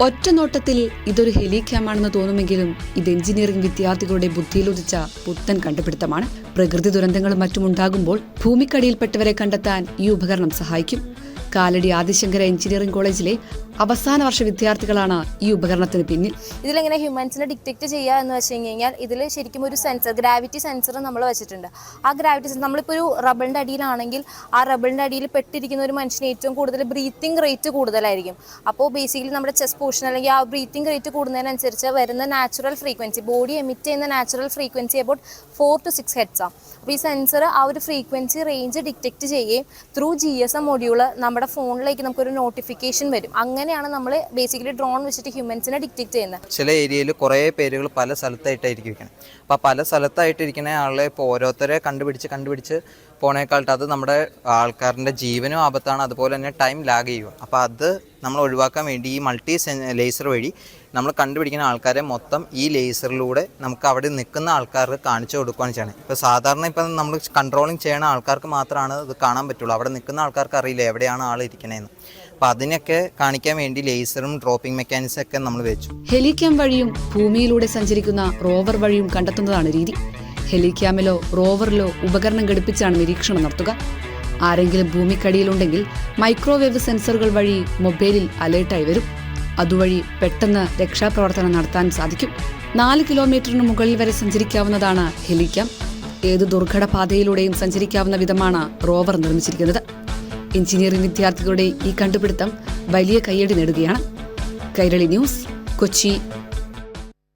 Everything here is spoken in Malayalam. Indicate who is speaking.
Speaker 1: ഒറ്റ നോട്ടത്തിൽ ഇതൊരു ഹെലിക്യാമാണെന്ന് തോന്നുമെങ്കിലും ഇത് എഞ്ചിനീയറിംഗ് വിദ്യാർത്ഥികളുടെ ബുദ്ധിയിലുദിച്ച പുത്തൻ കണ്ടുപിടുത്തമാണ്. പ്രകൃതി ദുരന്തങ്ങളും മറ്റും ഉണ്ടാകുമ്പോൾ ഭൂമിക്കടിയിൽപ്പെട്ടവരെ കണ്ടെത്താൻ ഈ ഉപകരണം സഹായിക്കും. കാലടി ആദിശങ്കര എഞ്ചിനീയറിംഗ് കോളേജിലെ അവസാന വർഷ വിദ്യാർത്ഥികളാണ് ഈ ഉപകരണത്തിന് പിന്നിൽ.
Speaker 2: ഇതിലെങ്ങനെ ഹ്യൂമൻസിനെ ഡിറ്റക്ട് ചെയ്യുക എന്ന് വെച്ച് കഴിഞ്ഞാൽ ഇതിൽ ശരിക്കും ഒരു സെൻസർ ഗ്രാവിറ്റി സെൻസർ നമ്മൾ വെച്ചിട്ടുണ്ട്. ആ ഗ്രാവിറ്റി സെൻസർ നമ്മളിപ്പോൾ ഒരു റബിളിന്റെ അടിയിലാണെങ്കിൽ ആ റബിളിന്റെ അടിയിൽ പെട്ടിരിക്കുന്ന ഒരു മനുഷ്യന് ഏറ്റവും കൂടുതൽ ബ്രീത്തിങ് റേറ്റ് കൂടുതലായിരിക്കും. അപ്പോൾ ബേസിക്കലി നമ്മുടെ ചെസ്റ്റ് പോർഷൻ അല്ലെങ്കിൽ ആ ബ്രീത്തിങ് റേറ്റ് കൂടുന്നതിനനുസരിച്ച് വരുന്ന നാച്ചുറൽ ഫ്രീക്വൻസി ബോഡി എമിറ്റ് ചെയ്യുന്ന natural frequency about four two six hertz ആണ് അപ്പോൾ ഈ സെൻസർ ആ ഒരു ഫ്രീക്വൻസി റേഞ്ച് ഡിറ്റക്ട് ചെയ്യുകയും through G S M module നമ്മുടെ ഫോണിലേക്ക് നമുക്കൊരു നോട്ടിഫിക്കേഷൻ വരും. അങ്ങനെയാണ് നമ്മൾ ബേസിക്കലി ഡ്രോൺ വെച്ചിട്ട് ഹ്യൂമൻസിനെ ഡിറ്റക്ട് ചെയ്യുന്നത്.
Speaker 3: ചില ഏരിയയിൽ കുറേ പേരുകൾ പല സ്ഥലത്തായിട്ടായിരിക്കും ഇരിക്കണം. അപ്പോൾ പല സ്ഥലത്തായിട്ടിരിക്കുന്ന ആളെ ഇപ്പോൾ ഓരോരുത്തരെ കണ്ടുപിടിച്ച് കണ്ടുപിടിച്ച് പോണേക്കാളും അത് നമ്മുടെ ആൾക്കാരുടെ ജീവനും ആപത്താണ്. അതുപോലെ തന്നെ ടൈം ലാഗ് ചെയ്യുക. അപ്പോൾ അത് നമ്മൾ ഒഴിവാക്കാൻ വേണ്ടി ഈ മൾട്ടി ലേസർ വഴി നമ്മൾ കണ്ടുപിടിക്കുന്ന ആൾക്കാരെ മൊത്തം ഈ ലേസറിലൂടെ നമുക്ക് അവിടെ നിൽക്കുന്ന ആൾക്കാർക്ക് കാണിച്ചു കൊടുക്കുകയാണ് ചെയ്യണം ഇപ്പോൾ സാധാരണ ഇപ്പം നമ്മൾ കൺട്രോളിങ് ചെയ്യണ ആൾക്കാർക്ക് മാത്രമാണ് ഇത് കാണാൻ പറ്റുള്ളൂ. അവിടെ നിൽക്കുന്ന ആൾക്കാർക്ക് അറിയില്ല എവിടെയാണ് ആൾ ഇരിക്കണേന്ന്. അപ്പോൾ അതിനൊക്കെ കാണിക്കാൻ വേണ്ടി ലേസറും ഡ്രോപ്പിംഗ് മെക്കാനിസം ഒക്കെ നമ്മൾ വെച്ചു.
Speaker 1: ഹെലിക്യാം വഴിയും ഭൂമിയിലൂടെ സഞ്ചരിക്കുന്ന റോവർ വഴിയും കണ്ടെത്തുന്നതാണ് രീതി. ഹെലിക്യാമിലോ റോവറിലോ ഉപകരണം ഘടിപ്പിച്ചാണ് നിരീക്ഷണം നടത്തുക. ആരെങ്കിലും ഭൂമിക്കടിയിലുണ്ടെങ്കിൽ മൈക്രോവേവ് സെൻസറുകൾ വഴി മൊബൈലിൽ അലേർട്ടായി വരും. അതുവഴി പെട്ടെന്ന് രക്ഷാപ്രവർത്തനം നടത്താൻ സാധിക്കും. നാല് കിലോമീറ്ററിന് മുകളിൽ വരെ സഞ്ചരിക്കാവുന്നതാണ് ഹെലിക്യാം ഏത് ദുർഘട പാതയിലൂടെയും സഞ്ചരിക്കാവുന്ന വിധമാണ് റോവർ നിർമ്മിച്ചിരിക്കുന്നത്. എഞ്ചിനീയറിംഗ് വിദ്യാർത്ഥികളുടെ ഈ കണ്ടുപിടുത്തം വലിയ കയ്യടി നേടുകയാണ്. കൈരളി ന്യൂസ് കൊച്ചി.